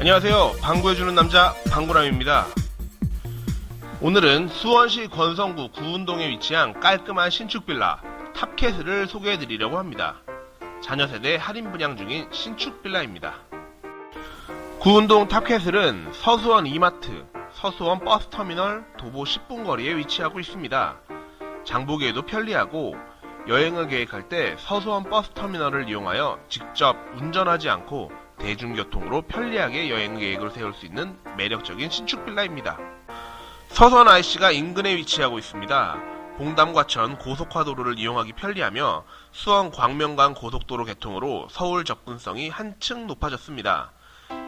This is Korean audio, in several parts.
안녕하세요. 방구해주는 남자 방구람입니다. 오늘은 수원시 권성구 구운동에 위치한 깔끔한 신축 빌라 탑캐슬을 소개해드리려고 합니다. 자녀 세대 할인 분양 중인 신축 빌라입니다. 구운동 탑캐슬은 서수원 이마트, 서수원 버스터미널 도보 10분 거리에 위치하고 있습니다. 장보기에도 편리하고 여행을 계획할 때 서수원 버스터미널을 이용하여 직접 운전하지 않고 대중교통으로 편리하게 여행 계획을 세울 수 있는 매력적인 신축 빌라입니다. 서선 IC가 인근에 위치하고 있습니다. 봉담과천 고속화도로를 이용하기 편리하며 수원 광명간 고속도로 개통으로 서울 접근성이 한층 높아졌습니다.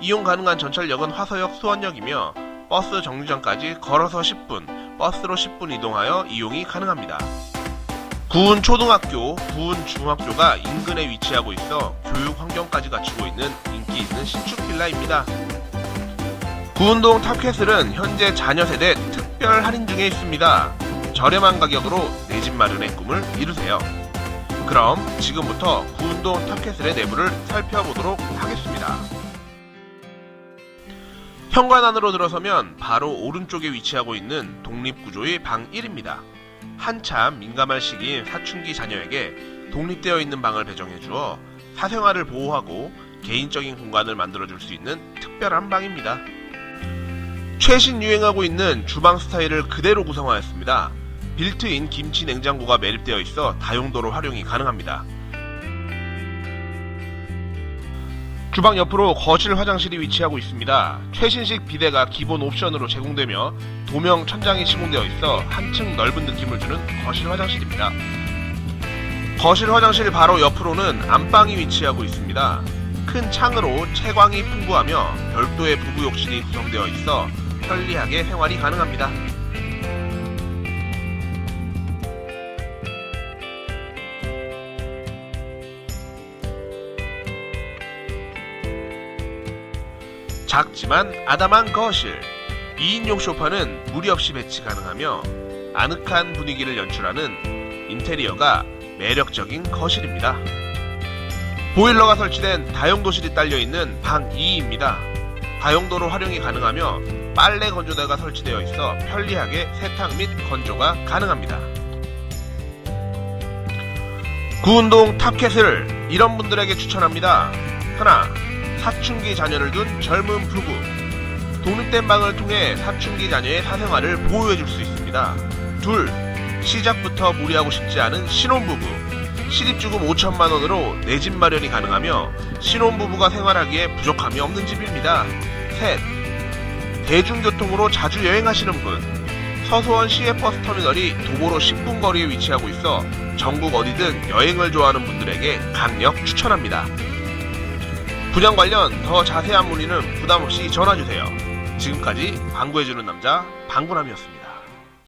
이용 가능한 전철역은 화서역 수원역이며 버스 정류장까지 걸어서 10분, 버스로 10분 이동하여 이용이 가능합니다. 구운 초등학교, 구운 중학교가 인근에 위치하고 있어 교육 환경까지 갖추고 있는 있는 신축 빌라입니다. 구운동 탑캐슬은 현재 자녀 세대 특별 할인 중에 있습니다. 저렴한 가격으로 내 집 마련의 꿈을 이루세요. 그럼 지금부터 구운동 탑캐슬의 내부를 살펴보도록 하겠습니다. 현관 안으로 들어서면 바로 오른쪽에 위치하고 있는 독립구조의 방 1입니다. 한참 민감할 시기인 사춘기 자녀에게 독립되어 있는 방을 배정해 주어 사생활을 보호하고 개인적인 공간을 만들어줄 수 있는 특별한 방입니다. 최신 유행하고 있는 주방 스타일을 그대로 구성하였습니다. 빌트인 김치 냉장고가 매립되어 있어 다용도로 활용이 가능합니다. 주방 옆으로 거실 화장실이 위치하고 있습니다. 최신식 비데가 기본 옵션으로 제공되며 도명 천장이 시공되어 있어 한층 넓은 느낌을 주는 거실 화장실입니다. 거실 화장실 바로 옆으로는 안방이 위치하고 있습니다. 큰 창으로 채광이 풍부하며 별도의 부부 욕실이 구성되어 있어 편리하게 생활이 가능합니다. 작지만 아담한 거실 2인용 소파는 무리 없이 배치 가능하며 아늑한 분위기를 연출하는 인테리어가 매력적인 거실입니다. 보일러가 설치된 다용도실이 딸려있는 방 2입니다. 다용도로 활용이 가능하며 빨래 건조대가 설치되어 있어 편리하게 세탁 및 건조가 가능합니다. 구운동 탑캣을 이런 분들에게 추천합니다. 하나, 사춘기 자녀를 둔 젊은 부부. 독립된 방을 통해 사춘기 자녀의 사생활을 보호해줄 수 있습니다. 둘, 시작부터 무리하고 싶지 않은 신혼부부. 시립주금 5천만 원으로 내 집 마련이 가능하며 신혼부부가 생활하기에 부족함이 없는 집입니다. 셋, 대중교통으로 자주 여행하시는 분. 서소원 시외버스 터미널이 도보로 10분 거리에 위치하고 있어 전국 어디든 여행을 좋아하는 분들에게 강력 추천합니다. 분양 관련 더 자세한 문의는 부담 없이 전화 주세요. 지금까지 방구해주는 남자 방구남이었습니다.